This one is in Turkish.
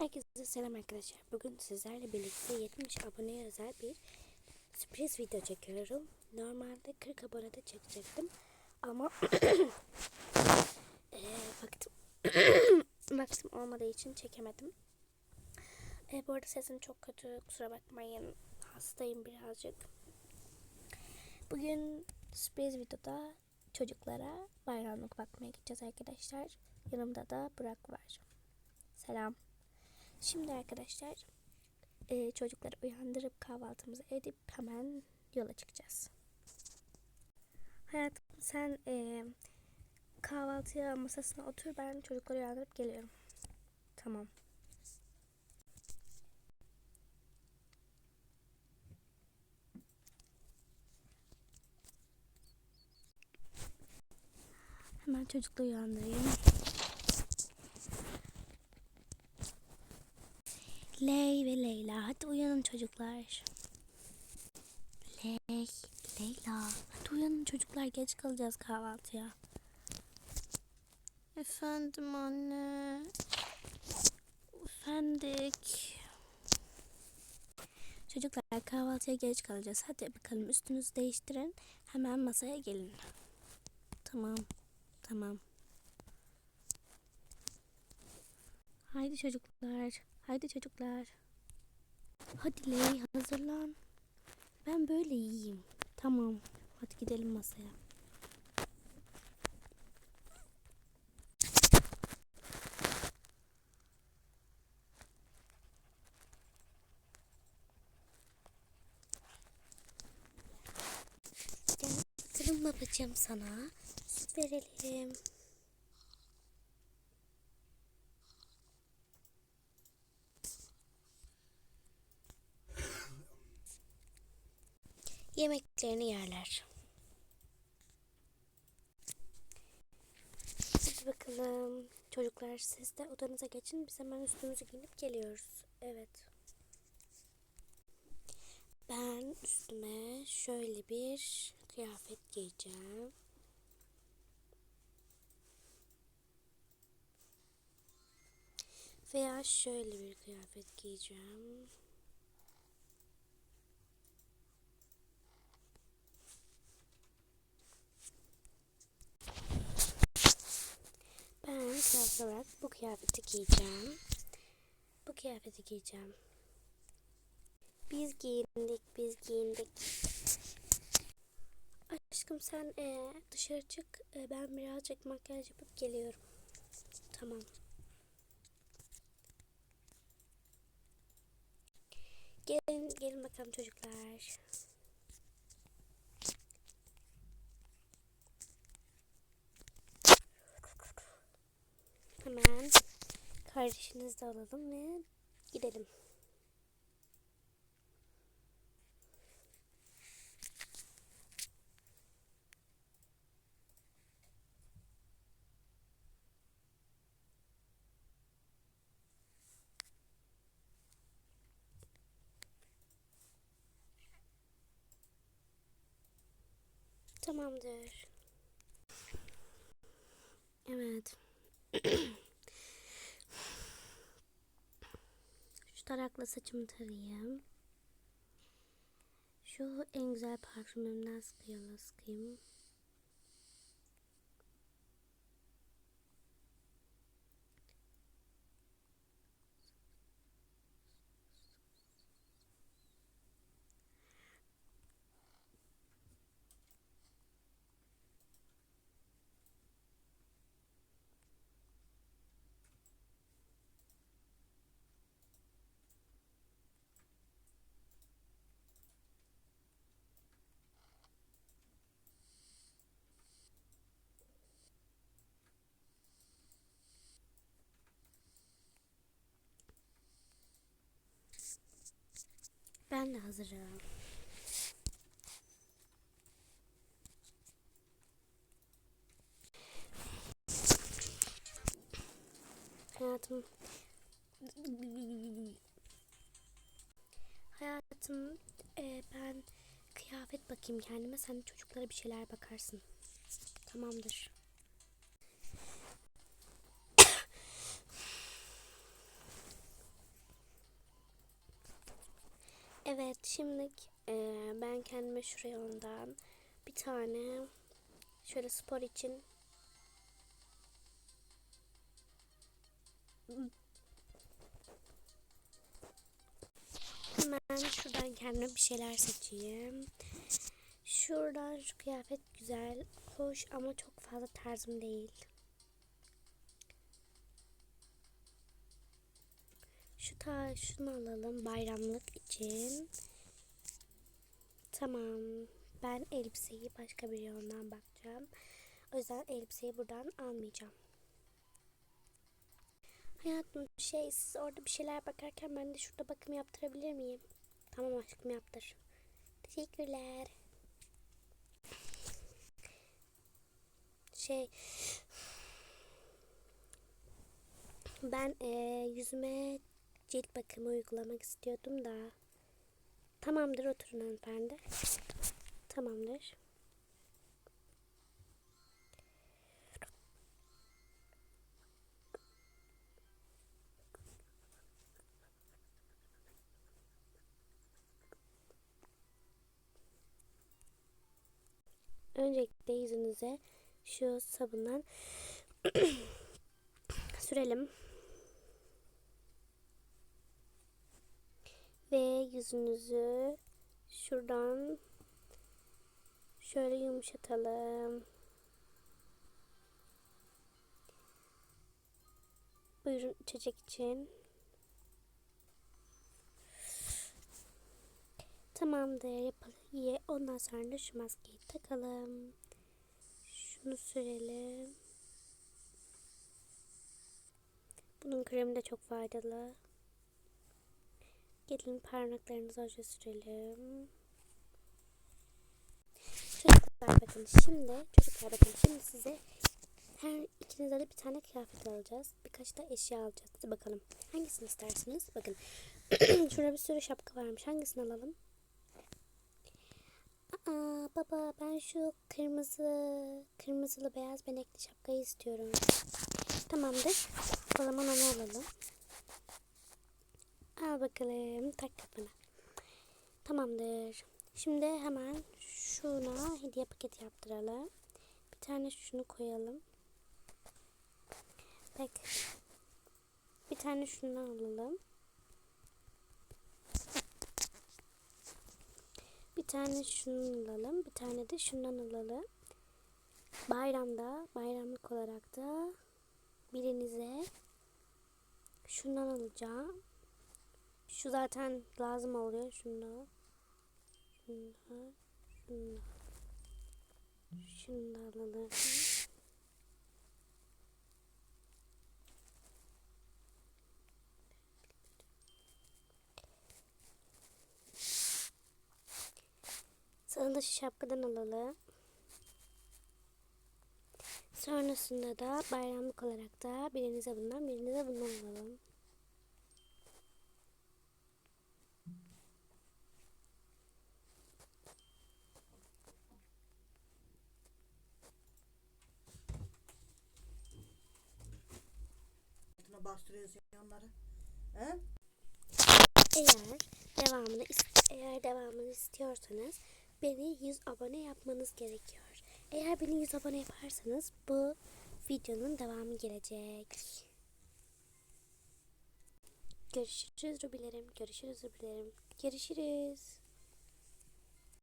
Herkese selam arkadaşlar. Bugün sizlerle birlikte 70 aboneye özel bir sürpriz video çekiyorum. Normalde 40 abonede çekecektim. Ama vaktim, vaktim olmadığı için çekemedim. E, bu arada sesim çok kötü. Kusura bakmayın. Hastayım birazcık. Bugün sürpriz videoda çocuklara bayramlık bakmaya gideceğiz arkadaşlar. Yanımda da Burak var. Selam. Şimdi arkadaşlar e, çocukları uyandırıp kahvaltımızı edip hemen yola çıkacağız. Hayatım sen e, kahvaltıya masasına otur ben çocukları uyandırıp geliyorum. Tamam. Hemen çocukları uyandırayım. Ley ve Leyla. Hadi uyanın çocuklar. Ley, Leyla. Hadi uyanın çocuklar. Geç kalacağız kahvaltıya. Efendim anne. Efendik. Çocuklar kahvaltıya geç kalacağız. Hadi bakalım üstünüzü değiştirin. Hemen masaya gelin. Tamam. Tamam. Haydi çocuklar. Haydi çocuklar. Hadi Ley hazırlan. Ben böyle iyiyim. Tamam. Hadi gidelim masaya. Gel babacığım sana. Süt verelim. Yemeklerini yerler. Hadi bakalım. Çocuklar siz de odanıza geçin. Biz hemen üstümüzü giyinip geliyoruz. Evet. Ben üstüme şöyle bir kıyafet giyeceğim. Veya şöyle bir kıyafet giyeceğim. Ben kıyafet olarak bu kıyafeti giyeceğim. Bu kıyafeti giyeceğim. Biz giyindik, biz giyindik. Aşkım sen e, dışarı çık. E, ben birazcık makyaj yapıp geliyorum. Tamam. Gelin, gelin bakalım çocuklar. Hemen kardeşinizi de alalım ve gidelim. Tamamdır. Evet. Şu tarakla saçımı tarayayım. Şu en güzel parfümümden sıkayım, sıkayım. Ben de hazırım. Hayatım. Hayatım e, ben kıyafet bakayım kendime. Sen çocuklara bir şeyler bakarsın. Tamamdır. Şimdi eee, ben kendime şuraya ondan bir tane şöyle spor için Hemen şuradan kendime bir şeyler seçeyim. Şuradan şu kıyafet güzel, hoş ama çok fazla tarzım değil. Şu ta şunu alalım bayramlık için. Tamam. Ben elbiseyi başka bir yönden bakacağım. O yüzden elbiseyi buradan almayacağım. Hayatım şey siz orada bir şeyler bakarken ben de şurada bakım yaptırabilir miyim? Tamam aşkım yaptır. Teşekkürler. Şey ben eee, yüzüme cilt bakımı uygulamak istiyordum da. Tamamdır oturun hanımefendi. Tamamdır. Öncelikle yüzünüze şu sabundan sürelim. Ve yüzünüzü şuradan şöyle yumuşatalım. Buyurun içecek için. Tamamdır yapalım. Ondan sonra da şu maskeyi takalım. Şunu sürelim. Bunun kremi de çok faydalı. Gelin parmaklarınızı hoca sürelim. Çocuklar bakın şimdi çocuklar bakın şimdi size her ikinize de bir tane kıyafet alacağız. Birkaç da eşya alacağız. Hadi bakalım. Hangisini istersiniz? Bakın. Şurada bir sürü şapka varmış. Hangisini alalım? Aa, baba ben şu kırmızı kırmızılı beyaz benekli şapkayı istiyorum. Tamamdır. O zaman onu alalım. Al bakalım tak kafana. Tamamdır. Şimdi hemen şuna hediye paketi yaptıralım. Bir tane şunu koyalım. Bak. Bir tane şundan alalım. Bir tane şundan alalım. Bir tane de şundan alalım. Bayramda, bayramlık olarak da birinize şundan alacağım. Şu zaten lazım oluyor. Şundan. Şundan. Şundan. Şunu da alalım. Sana da şu şapkadan alalım. Sonrasında da bayramlık olarak da birinize bundan birinize bundan alalım. Altına bastırıyorsun onları. He? Eğer devamını eğer devamını istiyorsanız beni 100 abone yapmanız gerekiyor. Eğer beni 100 abone yaparsanız bu videonun devamı gelecek. Görüşürüz Rubilerim. Görüşürüz Rubilerim. Görüşürüz.